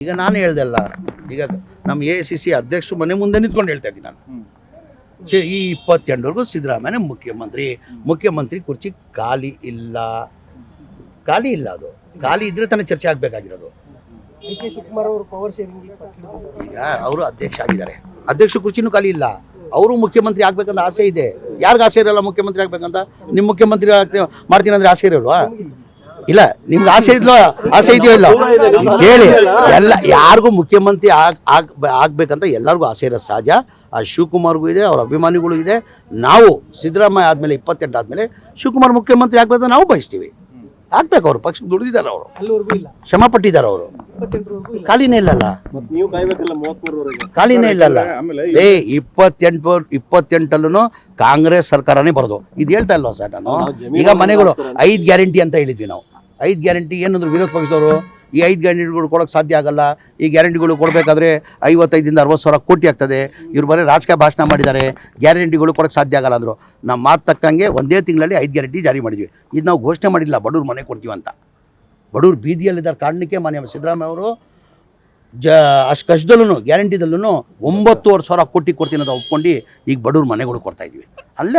ಈಗ ನಾನು ಹೇಳ್ದಲ್ಲ ಈಗ ನಮ್ಮ ಎ ಸಿ ಸಿ ಅಧ್ಯಕ್ಷರು ಮನೆ ಮುಂದೆ ನಿಂತ್ಕೊಂಡು ಹೇಳ್ತಾ ಇದ್ದೀನಿ ನಾನು. ಈ ಇಪ್ಪತ್ತೆಂಟವರೆಗೂ ಸಿದ್ದರಾಮಯ್ಯ ಮುಖ್ಯಮಂತ್ರಿ ಮುಖ್ಯಮಂತ್ರಿ ಕುರ್ಚಿ ಖಾಲಿ ಇಲ್ಲ. ಖಾಲಿ ಇಲ್ಲ ಅದು. ಖಾಲಿ ಇದ್ರೆ ತಾನೇ ಚರ್ಚೆ ಆಗಬೇಕಾಗಿರೋದು. ಡಿ ಕೆ ಶಿವಕುಮಾರ್ ಅವರು ಪವರ್ ಶೇರಿಂಗ್ ಈಗ ಅವರು ಅಧ್ಯಕ್ಷ ಆಗಿದ್ದಾರೆ. ಅಧ್ಯಕ್ಷ ಕುರ್ಚಿನೂ ಖಾಲಿ ಇಲ್ಲ. ಅವರು ಮುಖ್ಯಮಂತ್ರಿ ಆಗ್ಬೇಕಂತ ಆಸೆ ಇದೆ. ಯಾರಿಗ ಆಸೆ ಇರಲ್ಲ ಮುಖ್ಯಮಂತ್ರಿ ಆಗ್ಬೇಕಂತ? ನಿಮ್ಮ ಮುಖ್ಯಮಂತ್ರಿ ಮಾಡ್ತೀನಿ ಅಂದ್ರೆ ಆಸೆ ಇರಲ್ವಾ? ಇಲ್ಲ ನಿಮ್ಗೆ ಆಸೆ ಇದ್ಲೋ ಆಸೆ ಇದೆಯೋ ಇಲ್ಲ? ಕೇಳಿ. ಎಲ್ಲ ಯಾರಿಗೂ ಮುಖ್ಯಮಂತ್ರಿ ಆಗ್ ಆಗ್ ಆಗ್ಬೇಕಂತ ಎಲ್ಲರಿಗೂ ಆಸೆ ಇರೋ ಸಹಜ ಆ ಶಿವಕುಮಾರ್ಗೂ ಇದೆ ಅವ್ರ ಅಭಿಮಾನಿಗಳು ಇದೆ. ನಾವು ಸಿದ್ದರಾಮಯ್ಯ ಆದಮೇಲೆ ಇಪ್ಪತ್ತೆಂಟು ಆದಮೇಲೆ ಶಿವಕುಮಾರ್ ಮುಖ್ಯಮಂತ್ರಿ ಆಗ್ಬೇಕಂತ ನಾವು ಬಯಸ್ತೀವಿ. ಆಗ್ಬೇಕು ಅವರು ಪಕ್ಷ ದುಡಿದಿದ್ದಾರೆ ಅವರು. ಶ್ರಮ ಪಟ್ಟಿದ್ದಾರೆ ಅವರು. ಖಾಲಿನೇ ಇಲ್ಲಲ್ಲ? ಖಾಲಿನೇ ಇಲ್ಲಲ್ಲ? ಏ ಇಪ್ಪತ್ತೆಂಟು ಇಪ್ಪತ್ತೆಂಟಲ್ಲೂ ಕಾಂಗ್ರೆಸ್ ಸರ್ಕಾರನೇ ಬರೋದು. ಇದು ಹೇಳ್ತಾ ಇಲ್ವಾ ಸರ್ ನಾನು? ಈಗ ಮನೆಗಳು. ಐದು ಗ್ಯಾರಂಟಿ ಅಂತ ಹೇಳಿದ್ವಿ ನಾವು. ಐದು ಗ್ಯಾರಂಟಿ ಏನಂದ್ರು ವಿರೋಧ ಪಕ್ಷದವರು ಈ ಐದು ಗ್ಯಾರಂಟಿಗಳು ಕೊಡೋಕೆ ಸಾಧ್ಯ ಆಗಲ್ಲ, ಈ ಗ್ಯಾರಂಟಿಗಳು ಕೊಡಬೇಕಾದ್ರೆ ಐವತ್ತೈದಿಂದ ಅರವತ್ತು ಸಾವಿರ ಕೋಟಿ ಆಗ್ತದೆ. ಇವ್ರು ಬರೀ ರಾಜಕೀಯ ಭಾಷಣ ಮಾಡಿದ್ದಾರೆ, ಗ್ಯಾರಂಟಿಗಳು ಕೊಡೋಕೆ ಸಾಧ್ಯ ಆಗಲ್ಲ ಅಂದರು. ನಮ್ಮ ಮಾತು ತಕ್ಕಂಗೆ ಒಂದೇ ತಿಂಗಳಲ್ಲಿ ಐದು ಗ್ಯಾರಂಟಿ ಜಾರಿ ಮಾಡಿದ್ವಿ. ಇದು ನಾವು ಘೋಷಣೆ ಮಾಡಿಲ್ಲ, ಬಡವ್ರು ಮನೆ ಕೊಡ್ತೀವಿ ಅಂತ. ಬಡವ್ರು ಬೀದಿಯಲ್ಲಿದ್ದಾರೆ ಕಾರಣಕ್ಕೆ ಮಾನ್ಯ ಸಿದ್ದರಾಮಯ್ಯ ಅವರು, ಜ ಅಷ್ಟು ಕಷ್ಟದಲ್ಲೂ ಗ್ಯಾರಂಟಿದಲ್ಲೂ ಒಂಬತ್ತುವರೆ ಸಾವಿರ ಕೋಟಿ ಕೊಡ್ತೀನಿ ಅಂತ ಒಪ್ಕೊಂಡು ಈಗ ಬಡವ್ರ ಮನೆಗಳು ಕೊಡ್ತಾಯಿದ್ವಿ ಅಲ್ಲೇ